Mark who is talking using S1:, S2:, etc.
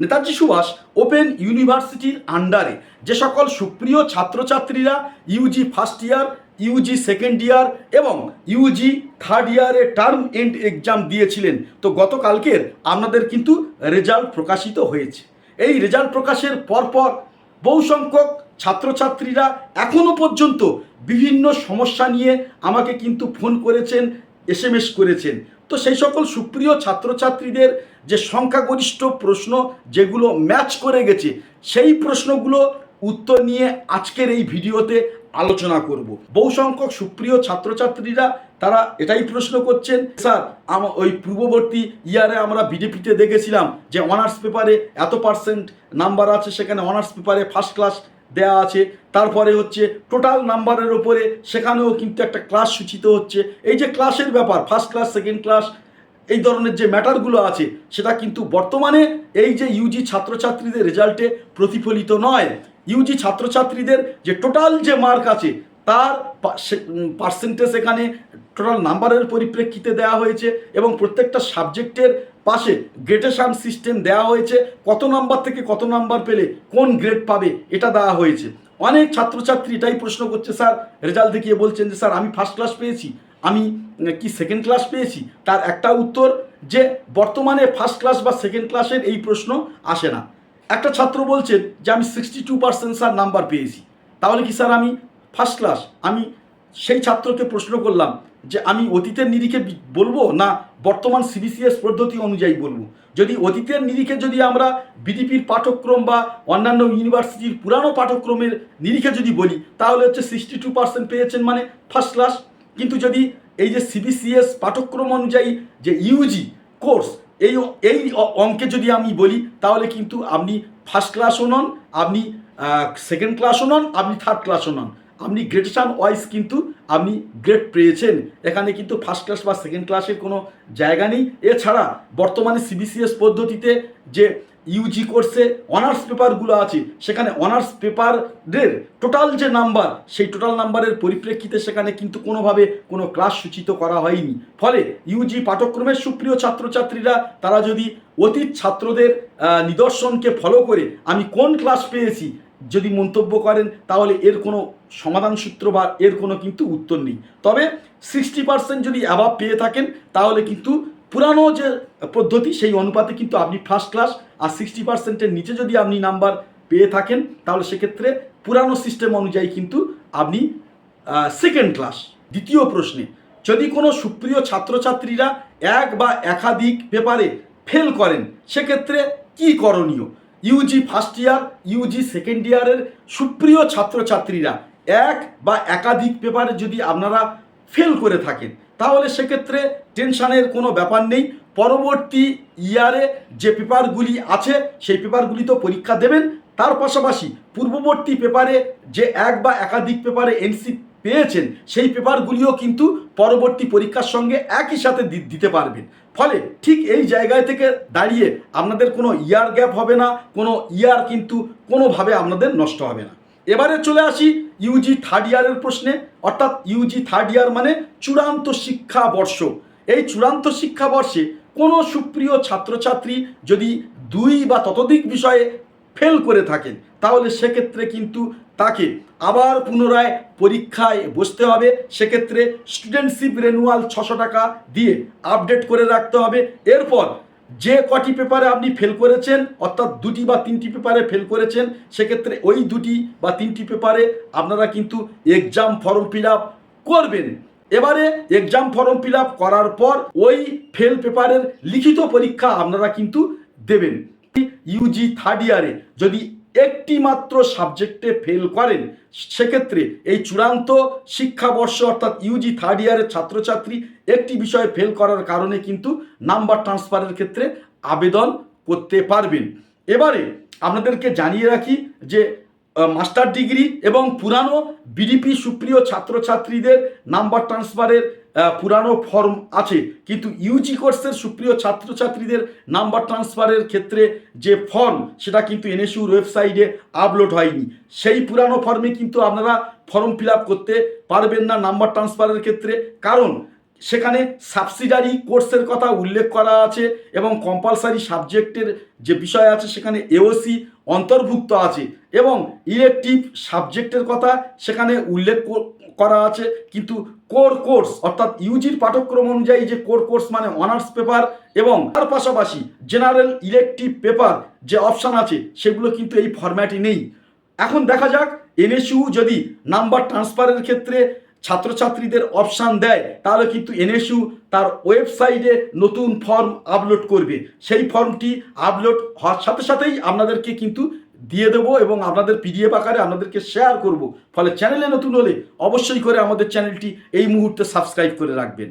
S1: Netaji Subhash open ইউনিভার্সিটির আন্ডারে। যে সকল সুপ্রিয় ছাত্রছাত্রীরা UG first year UG second year এবং ইউজি থার্ড ইয়ারে টার্ম এন্ড এক্সাম দিয়েছিলেন, তো গতকালকের আপনাদের কিন্তু রেজাল্ট প্রকাশিত হয়েছে। এই রেজাল্ট প্রকাশের পরপর বহু সংখ্যক ছাত্রছাত্রীরা এখনও পর্যন্ত বিভিন্ন সমস্যা নিয়ে আমাকে কিন্তু ফোন করেছেন এস করেছেন। তো সেই সকল সুপ্রিয় ছাত্রছাত্রীদের যে সংখ্যাগরিষ্ঠ প্রশ্ন যেগুলো ম্যাচ করে গেছে, সেই প্রশ্নগুলো উত্তর নিয়ে আজকের এই ভিডিওতে আলোচনা করব। বহু সংখ্যক সুপ্রিয় ছাত্রছাত্রীরা তারা এটাই প্রশ্ন করছেন, স্যার, আম, ওই পূর্ববর্তী ইয়ারে আমরা বিজেপিতে দেখেছিলাম যে অনার্স পেপারে এত পার্সেন্ট নাম্বার আছে, সেখানে অনার্স পেপারে ফার্স্ট ক্লাস দেয়া আছে। তারপরে হচ্ছে টোটাল নাম্বারের ওপরে সেখানেও কিন্তু একটা ক্লাস সূচিত হচ্ছে। এই যে ক্লাসের ব্যাপার ফার্স্ট ক্লাস সেকেন্ড ক্লাস এই ধরনের যে ম্যাটারগুলো আছে, সেটা কিন্তু বর্তমানে এই যে ইউজি ছাত্রছাত্রীদের রেজাল্টে প্রতিফলিত নয়। ইউজি ছাত্রছাত্রীদের যে টোটাল যে মার্ক আছে, তার পার্সেন্টেজ এখানে টোটাল নাম্বারের পরিপ্রেক্ষিতে দেওয়া হয়েছে এবং প্রত্যেকটা সাবজেক্টের পাশে গ্রেডেশন সিস্টেম দেওয়া হয়েছে। কত নাম্বার থেকে কত নাম্বার পেলে কোন গ্রেড পাবে এটা দেওয়া হয়েছে। অনেক ছাত্রছাত্রী এটাই প্রশ্ন করছে, স্যার, রেজাল্ট দেখিয়ে বলছেন যে, স্যার, আমি ফার্স্ট ক্লাস পেয়েছি। আমি কি সেকেন্ড ক্লাস পেয়েছি? তার একটা উত্তর যে, বর্তমানে ফার্স্ট ক্লাস বা সেকেন্ড ক্লাসের এই প্রশ্ন আসে না। একটা ছাত্র বলছেন যে, আমি sixty two percent sir number পেয়েছি। তাহলে কি স্যার আমি ফার্স্ট ক্লাস আমি সেই ছাত্রকে প্রশ্ন করলাম যে আমি অতীতের নিরিখে বলব না বর্তমান সিবিসিএস পদ্ধতি অনুযায়ী বলব? যদি অতীতের নিরিখে যদি আমরা বিডিপির পাঠ্যক্রম বা অন্যান্য ইউনিভার্সিটির পুরানো পাঠ্যক্রমের নিরিখে যদি বলি, তাহলে হচ্ছে সিক্সটি টু পার্সেন্ট পেয়েছেন মানে ফার্স্ট ক্লাস কিন্তু যদি এই যে সিবিসিএস পাঠ্যক্রম অনুযায়ী যে ইউজি কোর্স এই এই অঙ্কে যদি আমি বলি, তাহলে কিন্তু আপনি ফার্স্ট ক্লাসও নন, আপনি সেকেন্ড ক্লাসও নন, আপনি থার্ড ক্লাসও নন। আপনি গ্রেডেশন ওয়াইজ কিন্তু আপনি গ্রেড পেয়েছেন। এখানে কিন্তু ফার্স্ট ক্লাস বা সেকেন্ড ক্লাসের কোনো জায়গা নেই। এছাড়া বর্তমানে সিবিসিএস পদ্ধতিতে যে ইউজি কোর্সে অনার্স পেপারগুলো আছে, সেখানে অনার্স পেপারের টোটাল যে নাম্বার সেই টোটাল নাম্বারের পরিপ্রেক্ষিতে সেখানে কিন্তু কোনোভাবে কোনো ক্লাস সূচিত করা হয়নি। ফলে ইউজি পাঠক্রমের সুপ্রিয় ছাত্রছাত্রীরা, তারা যদি অতীত ছাত্রদের নিদর্শনকে ফলো করে, আমি কোন ক্লাস পেয়েছি যদি মন্তব্য করেন, তাহলে এর কোনো সমাধান সূত্র বা এর কোনো কিন্তু উত্তর নেই। তবে সিক্সটি পার্সেন্ট যদি অ্যাভাব পেয়ে থাকেন, তাহলে কিন্তু পুরানো যে পদ্ধতি, সেই অনুপাতে কিন্তু আপনি ফার্স্ট ক্লাস আর সিক্সটি পার্সেন্টের নিচে যদি আপনি নাম্বার পেয়ে থাকেন, তাহলে সেক্ষেত্রে পুরানো সিস্টেম অনুযায়ী কিন্তু আপনি সেকেন্ড ক্লাস দ্বিতীয় প্রশ্নে। যদি কোনো সুপ্রিয় ছাত্রছাত্রীরা এক বা একাধিক পেপারে ফেল করেন, সেক্ষেত্রে কি করণীয়? UG first year UG second ইয়ারের সুপ্রিয় ছাত্রছাত্রীরা এক বা একাধিক পেপারে যদি আপনারা ফেল করে থাকেন, তাহলে সেক্ষেত্রে টেনশানের কোনো ব্যাপার নেই। পরবর্তী ইয়ারে যে পেপারগুলি আছে, সেই পেপারগুলি তো পরীক্ষা দেবেন। তার পাশাপাশি পূর্ববর্তী পেপারে যে এক বা একাধিক পেপারে এনসি পেয়েছেন, সেই পেপারগুলিও কিন্তু পরবর্তী পরীক্ষার সঙ্গে একই সাথে দিতে পারবেন। ফলে ঠিক এই জায়গায় থেকে দাঁড়িয়ে আপনাদের কোনো ইয়ার গ্যাপ হবে না, কোনো ইয়ার কিন্তু কোনোভাবে আপনাদের নষ্ট হবে না। এবারে চলে আসি ইউজি থার্ড ইয়ারের প্রশ্নে, অর্থাৎ ইউজি থার্ড ইয়ার মানে চূড়ান্ত শিক্ষাবর্ষ। এই চূড়ান্ত শিক্ষাবর্ষে কোনো সুপ্রিয় ছাত্রছাত্রী যদি দুই বা ততোধিক বিষয়ে ফেল করে থাকেন, তাহলে সেক্ষেত্রে কিন্তু তাকে আবার পুনরায় পরীক্ষায় বসতে হবে। সেক্ষেত্রে স্টুডেন্টশিপ রেনুয়াল ছশো টাকা দিয়ে আপডেট করে রাখতে হবে। এরপর যে কটি পেপারে আপনি ফেল করেছেন, অর্থাৎ দুটি বা তিনটি পেপারে ফেল করেছেন, সেক্ষেত্রে ওই দুটি বা তিনটি পেপারে আপনারা কিন্তু এক্সাম ফর্ম ফিল করবেন। এবারে এক্সাম ফর্ম ফিল করার পর ওই ফেল পেপারের লিখিত পরীক্ষা আপনারা কিন্তু দেবেন। ইউজি থার্ড ইয়ারে যদি একটি মাত্র সাবজেক্টে ফেল করেন, সেক্ষেত্রে এই চূড়ান্ত শিক্ষাবর্ষ অর্থাৎ ইউজি থার্ড ইয়ারের ছাত্রছাত্রী একটি বিষয়ে ফেল করার কারণে কিন্তু নাম্বার ট্রান্সফারের ক্ষেত্রে আবেদন করতে পারবেন। এবারে আপনাদেরকে জানিয়ে রাখি যে মাস্টার ডিগ্রি এবং পুরানো বিডিপি সুপ্রিয় ছাত্রছাত্রীদের নাম্বার ট্রান্সফারের পুরানো ফর্ম আছে। কিন্তু ইউজি কোর্সের সুপ্রিয় ছাত্রছাত্রীদের নাম্বার ট্রান্সফারের ক্ষেত্রে যে ফর্ম সেটা কিন্তু এনএসইউর ওয়েবসাইটে আপলোড হয়নি। সেই পুরানো ফর্মে কিন্তু আপনারা ফর্ম ফিল করতে পারবেন না নাম্বার ট্রান্সফারের ক্ষেত্রে। কারণ সেখানে সাবসিডারি কোর্সের কথা উল্লেখ করা আছে এবং কম্পালসারি সাবজেক্টের যে বিষয় আছে, সেখানে এওসি অন্তর্ভুক্ত আছে এবং ইলেকটিভ সাবজেক্টের কথা সেখানে উল্লেখ করা আছে। কিন্তু কোর কোর্স অর্থাৎ ইউজির পাঠ্যক্রম অনুযায়ী যে কোর কোর্স মানে অনার্স পেপার এবং তার পাশাপাশি জেনারেল ইলেকটিভ পেপার যে অপশান আছে, সেগুলো কিন্তু এই ফরম্যাটে নেই। এখন দেখা যাক এনএসইউ যদি নাম্বার ট্রান্সফারের ক্ষেত্রে ছাত্রছাত্রীদের অপশান দেয়, তাহলে কিন্তু এনএসইউ তার ওয়েবসাইটে নতুন ফর্ম আপলোড করবে। সেই ফর্মটি আপলোড হওয়ার সাথে সাথেই আপনাদেরকে কিন্তু দিয়ে দেব এবং আপনাদের পিডিএফ আকারে আপনাদেরকে শেয়ার করব। ফলে চ্যানেলে নতুন হলে অবশ্যই করে আমাদের চ্যানেলটি এই মুহূর্তে সাবস্ক্রাইব করে রাখবেন।